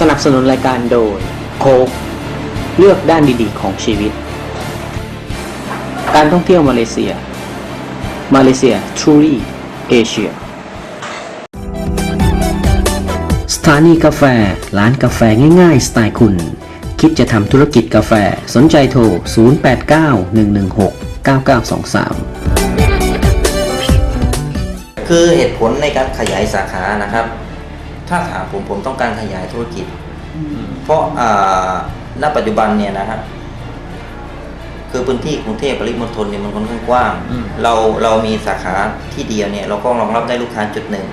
สนับสนุนรายการโดยโคกเลือกด้านดีๆ ของชีวิต การท่องเที่ยวมาเลเซีย มาเลเซีย Truly Asia สถานีกาแฟ ร้านกาแฟง่ายๆ สไตล์คุณ คิดจะทำธุรกิจกาแฟสนใจโทร 0891169923 คือเหตุผลในการขยายสาขานะครับ ถ้าถามผมผมต้องการขยายธุรกิจ เพราะอ่าณปัจจุบันเนี่ยนะครับคือพื้นที่กรุงเทพปริมณฑลเนี่ยมันค่อนข้างกว้างอืมเราเรามีสาขาที่เดียวเนี่ยเราก็รองรับได้ลูกค้าจุดหนึ่ง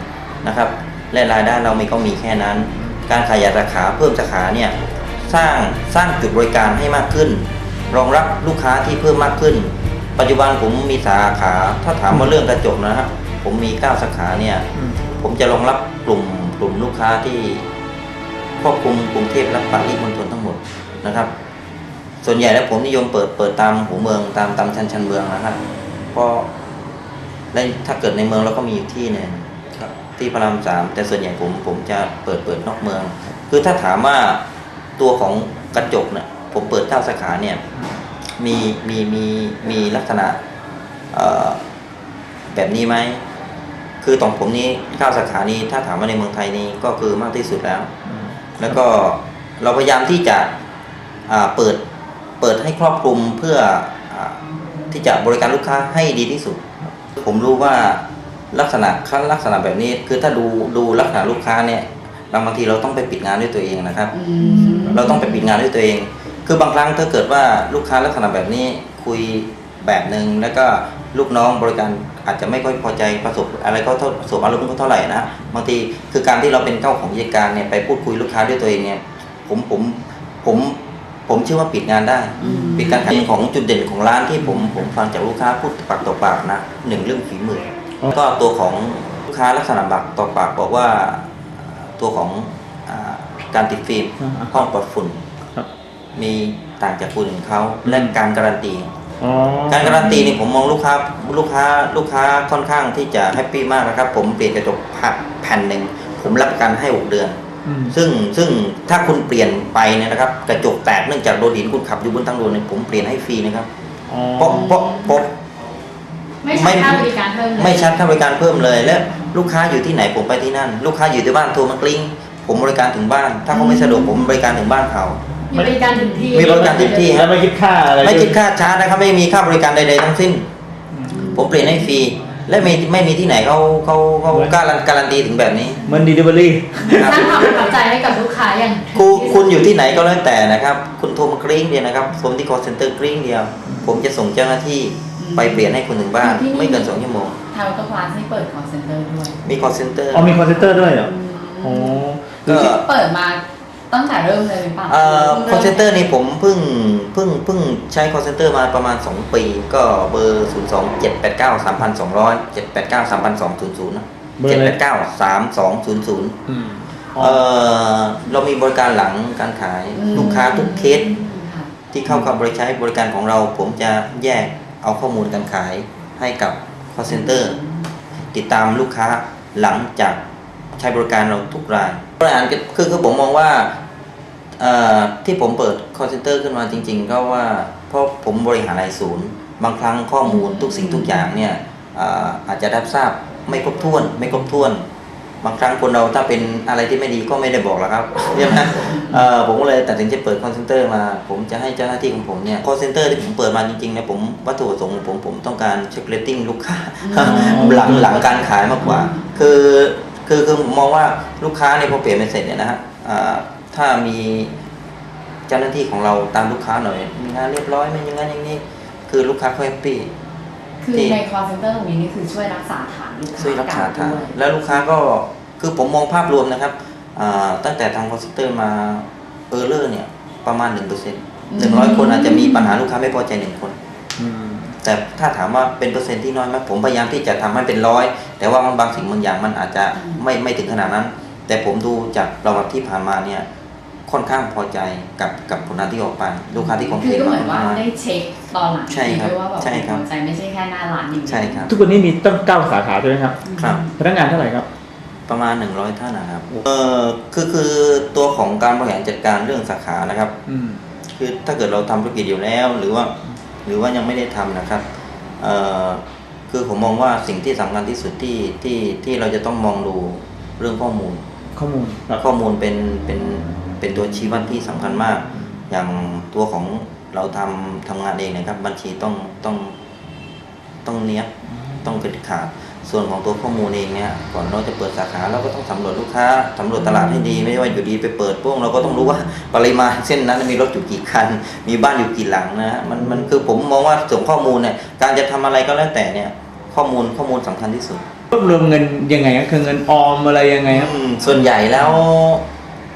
นะครับและรายได้เราไม่ก็มีแค่นั้น การขยายสาขาเพิ่มสาขาเนี่ยสร้างสร้างจุดบริการให้มากขึ้น รองรับลูกค้าที่เพิ่มมากขึ้น ปัจจุบันผมมีสาขาถ้าถามว่าเรื่องกระจกนะครับผมมี 9 สาขาเนี่ยผมจะรองรับกลุ่ม กลุ่มลูกค้าที่ครอบคลุมกรุงเทพและปริมณฑลทั้งหมดนะครับ ส่วนใหญ่แล้วผมนิยมเปิดเปิดตามหัวเมืองตามตามชันชันเมืองนะครับเพราะและถ้าเกิดในเมืองเราก็มีอยู่ที่หนึ่งที่พระรามสามแต่ส่วนใหญ่ผมผมจะเปิดเปิดนอกเมือง คือถ้าถามว่าตัวของกระจกเนี่ยผมเปิดเก้าสาขาเนี่ยมีมีมีมีลักษณะเอ่อแบบนี้ไหม คือตรงผมนี้เก้าสาขานี้ถ้าถามว่าในเมืองไทยนี้ก็คือมากที่สุดแล้ว แล้วก็เราพยายามที่จะอ่าเปิดเปิดให้ครอบคลุมเพื่ออาที่จะบริการลูกค้าให้ดีที่สุด ผมรู้ว่าลักษณะขั้นลักษณะแบบนี้ คือถ้าดูดูลักษณะลูกค้าเนี่ยบางบางทีเราต้องไปปิดงานด้วยตัวเองนะครับ เราต้องไปปิดงานด้วยตัวเอง คือบางครั้งถ้าเกิดว่าลูกค้าลักษณะแบบนี้คุย แบบหนึ่งแล้วก็ลูกน้องบริการอาจจะไม่ค่อยพอใจประสบอะไรก็เท่าประสบอารมณ์ก็เท่าไหร่นะบางทีคือการที่เราเป็นเจ้าของกิจการเนี่ยไปพูดคุยลูกค้าด้วยตัวเองเนี่ยผมผมผมผมเชื่อว่าปิดงานได้ ปิดการขายของจุดเด่นของร้านที่ผมผมฟังจากลูกค้าพูดปากต่อปากนะหนึ่งเรื่องฝีมืออก็ตัวของลูกค้าลักษณะปากต่อปากบอกว่าตัวของอาการติดฟิล์มอ่าฮะห้องปลอดฝุ่นครับมีต่างจากคนอื่นเขาและการการันตี อ๋อการการันตีนี่ผมมองลูกค้าลูกค้าลูกค้าค่อนข้างที่จะแฮปปี้มากนะครับ ผมเปลี่ยนกระจกแผ่นหนึ่งผมรับประกันให้ 6 เดือน อืมซึ่งซึ่งถ้าคุณเปลี่ยนไปเนี่ยนะครับ กระจกแตกเนื่องจากโดนหินคุณขับอยู่บนทางด่วนเนี่ยผมเปลี่ยนให้ฟรีนะครับอ๋อเพราะเพราะเพราะ ไม่ใช่ค่าบริการเพิ่มเลยไม่ชัดค่าบริการเพิ่มเลยและลูกค้าอยู่ที่ไหนผมไปที่นั่น ลูกค้าอยู่ที่บ้านโทรมากลิ้ง ผมบริการถึงบ้าน ถ้าเขาไม่สะดวกผมบริการถึงบ้านเขา มีบริการถึงที่มีบริการถึงที่แล้วไม่คิดค่าอะไรไม่คิดค่าชาร์จนะครับไม่มีค่าบริการใด ๆ ทั้งสิ้นอืมผมเปลี่ยนให้ฟรีและไม่ไม่มีที่ไหนเขาเขาเขาการันการันตีถึงแบบนี้เหมือนดีลิเวอรี่ครับสร้างความประทับใจให้กับลูกค้าอย่างคุณคุณอยู่ที่ไหนก็แล้วแต่นะครับ คุณโทรมากริ้งเดียวนะครับผมที่ call center กริ้งเดียว ผมจะส่งเจ้าหน้าที่ไปเปลี่ยนให้คุณถึงบ้าน ไม่เกินสองชั่วโมงทาวเวอร์คลาสนี่เปิด call center ด้วยมี call center อ๋อมีคอนเซนเตอร์ด้วยเหรออ๋อก็เปิดมา ตั้งแต่เริ่มเลยหรือเปล่าเอ่อ call center นี่ผมเพิ่งเพิ่งเพิ่งใช้ call center มาประมาณ 2 ปี ก็เบอร์ 0 2 7 8 9 3 2 0 0 7 8 9 3 2 0 0นะเบอร์7 อะไร 8 9 3 2 0 0อืมเอ่อเรามีบริการหลังการขายลูกค้าทุกเคสค่ะที่เข้ากับบริใช้บริการของเรา ผมจะแยกเอาข้อมูลการขายให้กับ call center ติดตามลูกค้าหลังจากใช้บริการเราทุกรายบริหารคือคือผมมองว่าเอ่อ ที่ผมเปิด call center ขึ้นมาจริง ๆ ก็ว่าเพราะผมบริหารรายศูนย์ บางครั้งข้อมูลทุกสิ่งทุกอย่างเนี่ยอ่อาจจะรับทราบไม่ครบถ้วน ไม่ครบถ้วน บางครั้งคนเราถ้าเป็นอะไรที่ไม่ดีก็ไม่ได้บอกหรอกครับใช่ไหมผมก็เลยตัดสินใจเปิด call center มา ผมจะให้เจ้าหน้าที่ของผมเนี่ย call center ที่ผมเปิดมาจริงๆเนี่ยผมวัตถุประสงค์ของผมผมต้องการเช็คเรตติ้งลูกค้าหลังหลังการขายมากกว่า คือคือคือผมมองว่าลูกค้าเนี่ยพอเปลี่ยนเป็นเสร็จเนี่ยนะฮะ ถ้ามีเจ้าหน้าที่ของเราตามลูกค้าหน่อย มีงานเรียบร้อยไม่อย่างนั้นอย่างนี้ คือลูกค้าเขาแฮปปี้คือที่ใน call center ตรงนี้นี่คือช่วยรักษาฐานลูกค้าช่วยรักษาฐานด้วยแล้วลูกค้าก็คือผมมองภาพรวมนะครับอ่าตั้งแต่ทางคอนเซเตอร์มาเออร์เลอร์เนี่ยประมาณ1%เปอร์เซ็นต์หนึ่งร้อยคนอาจจะมีปัญหาลูกค้าไม่พอใจหนึ่งคนอืมแต่ถ้าถามว่าเป็นเปอร์เซ็นต์ที่น้อยไหมผมพยายามที่จะทำให้เป็นร้อย แต่ว่าบางสิ่งบางอย่างมันอาจจะไม่ไม่ถึงขนาดนั้น แต่ผมดูจากประวัติที่ผ่านมาเนี่ย ค่อนข้างพอใจกับกับผลงานที่ออกไปลูกค้าที่คอมเพคืลอนก็เหมือนว่ามาได้เช็คตอนหลังใช่ครับด้วยว่าแบบใช่ครับพอใจไม่ใช่แค่หน้าร้านอย่างเดียวใช่ครับ ทุกวันนี้มีตั้งเก้าสาขาใช่ไหมครับครับพนักงานเท่าไหร่ครับประมาณ 100 ท่านนะครับเออคือคือตัวของการบริหารจัดการเรื่องสาขานะครับอืมคือถ้าเกิดเราทำธุรกิจอยู่แล้ว หรือว่า หรือว่ายังไม่ได้ทำนะครับเอ่อคือผมมองว่าสิ่งที่สำคัญที่สุดที่ที่ที่เราจะต้องมองดูเรื่องข้อมูล ข้อมูลครับข้อมูลเป็นเป็น เป็นตัวชี้วัดที่สำคัญมาก อย่างตัวของเราทำทำงานเองนะครับ บัญชีต้องต้องต้องเนี้ยบต้องเป็นขาดส่วนของตัวข้อมูลเองเนี่ยก่อนเราจะเปิดสาขาเราก็ต้องสำรวจลูกค้าสำรวจตลาดให้ดี ไม่ใช่ว่าอยู่ดีไปเปิดปุ๊บเราก็ต้องรู้ว่าปริมาณเส้นนั้นมีรถอยู่กี่คัน มีบ้านอยู่กี่หลังนะฮะมันมันคือผมมองว่าส่วนข้อมูลเนี่ยการจะทำอะไรก็แล้วแต่เนี่ยข้อมูลข้อมูลสำคัญที่สุดรวบรวมเงินยังไงครับคือเงินออมอะไรยังไงครับอืมส่วนใหญ่แล้ว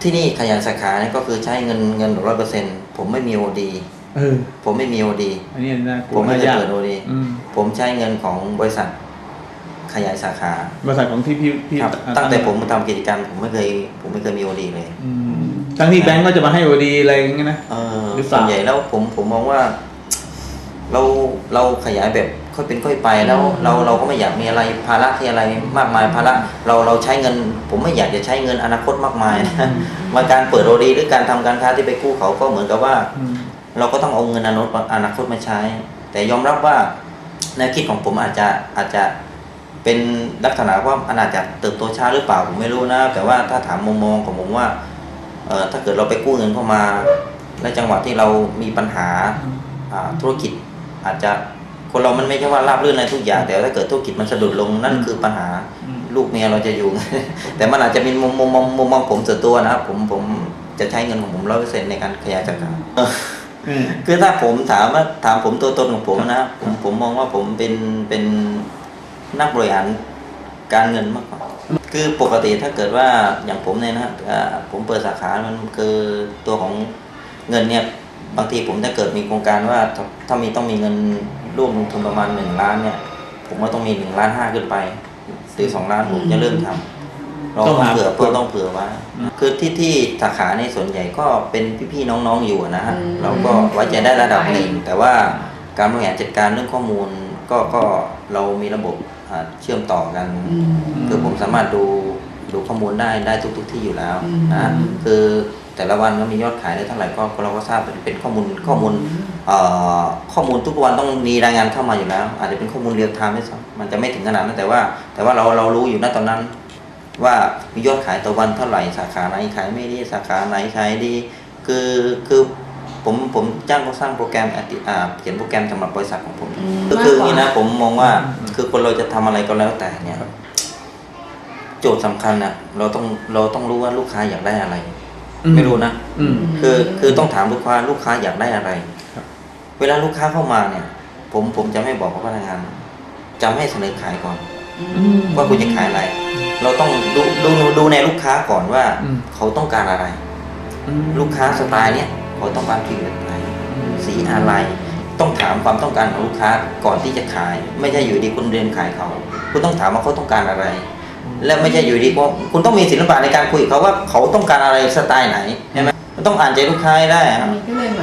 ที่นี่ขยันสาขาเนี่ยก็คือใช้เงินเงินร้อยเปอร์เซ็นต์ผมไม่มีโอดีเออผมไม่มีโอดีอันนี้น่ากลัผวมไม่เคยยากเปิดโอดีอืมผมใช้เงินของบริษัทขยายสาขา บริษัทของที่พี่พี่ครับตั้งแต่ผมทำกิจการผมไม่เคย ผมไม่เคยมีโอดีเลยอืมทั้งที่แบงก์ก็จะมาให้โอดีอะไรอย่างเงี้ยนะเออหรือเปส่ล่าวนใหญ่แล้วผมผมมองว่า เราเราขยายแบบ ค่อยเป็นค่อยไปแล้วเราเราก็ไม่อยากมีอะไรภาระที่อะไรมากมายภาระเราเราใช้เงิน ผมไม่อยากจะใช้เงินอนาคตมากมายนะมาการเปิดโอดีหรือการทำการค้าที่ไปกู้เขาก็เหมือนกับว่าอืมเราก็ต้องเอาเงินอนาคตอนาคตมาใช้ แต่ยอมรับว่าแนวคิดของผมอาจจะอาจจะเป็นลักษณะว่ามันอาจจะเติบโตช้าหรือเปล่าผมไม่รู้นะแต่ว่าถ้าถามมุมมองของผมว่าเอ่อถ้าเกิดเราไปกู้เงินเข้ามาและจังหวะที่เรามีปัญหาอ่าธุรกิจอาจจะ คนเรามันไม่ใช่ว่าราบรื่นในทุกอย่าง แต่ถ้าเกิดธุรกิจมันสะดุดลงนั่นคือปัญหาอืมลูกเมียเราจะอยู่ แต่มันอาจจะเป็นมุมมุมมองมุมมองผมส่วนตัวนะครับผมผมจะใช้เงินของผมร้อยเปอร์เซ็นต์ในการขยายสาขาอืมคือถ้าผมถามว่าถามผมตัวตนของผมนะผมผมมองว่าผมเป็นเป็นนักบริหารการเงินมากกว่าคือปกติถ้าเกิดว่าอย่างผมเนี่ยนะฮะเอ่อผมเปิดสาขามันคือตัวของเงินเนี่ยบางทีผมถ้าเกิดมีโครงการว่าถ้าถ้ามีต้องมีเงิน ร่วมลงทุนประมาณหนึ่งล้านเนี่ย ผมว่าต้องมีหนึ่งล้านห้าขึ้นไปหรือสองล้านผมจะเริ่มทำเราต้ต้อองงหาเผื่อเพื่อต้องเผื่อไว้คือที่ที่สาขาในส่วนใหญ่ก็เป็นพี่ๆน้องๆอยู่นะฮะอืมเราก็ไว้ใจได้ระดับหนึ่งแต่ว่าการบริหารจัดการเรื่องข้อมูลก็ก็เรามีระบบอ่าเชื่อมต่อกันอืมคือผมสามารถดูดูข้อมูลได้ได้ทุกทุกๆที่อยู่แล้วอืมนะคือ แต่ละวันก็มียอดขายได้เท่าไหร่ก็ก็เราก็ทราบเป็นเป็นข้อมูลข้อมูลเอ่อข้อมูลทุกวันต้องมีรายงานเข้ามาอยู่แล้ว อาจจะเป็นข้อมูลเรียลไทม์ด้วยซ้ำมันจะไม่ถึงขนาดนั้นแต่ว่า แต่ว่าเราเรารู้อยู่ณตอนนั้น ว่ามียอดขายต่อวันเท่าไหร่สาขาไหนขายไม่ดีสาขาไหนขายดี คือคือผมผมจ้างเขาสร้างโปรแกรมอะอ่าเขียนโปรแกรมสำหรับบริษัทของผมอืมก็คืออย่างนี้มากนะกว่าผมมองว่าอืมคือคนเราจะทำอะไรก็แล้วแต่เนี่ยโจทย์สำคัญนะเราต้องเราต้องรู้ว่าลูกค้าอยากได้อะไร ไม่รู้นะอืม คือคือต้องถามลูกค้าลูกค้าอยากได้อะไรครับ เวลาลูกค้าเข้ามาเนี่ย ผมผมจะไม่บอกกับพนักงานจะไม่ให้เสนอขายก่อน อืม ว่าคุณจะขายอะไร เราต้องดูดูดูในลูกค้าก่อนว่า อืม เขาต้องการอะไร อืมลูกค้าสไตล์เนี่ยเขาต้องการผิวแบบไหนสีอะไร ต้องถามความต้องการของลูกค้าก่อนที่จะขาย ไม่ใช่อยู่ดีคุณเรียนขายเขา คุณต้องถามว่าเขาต้องการอะไร และไม่ใช่อยู่ดีว่าคุณต้องมีศิลปะในการคุยกับเขาว่าเขาต้องการอะไรสไตล์ไหนใช่ไหมมันต้องอ่านใจลูกค้าให้ได้อะอันนี้ก็เลยเหมือน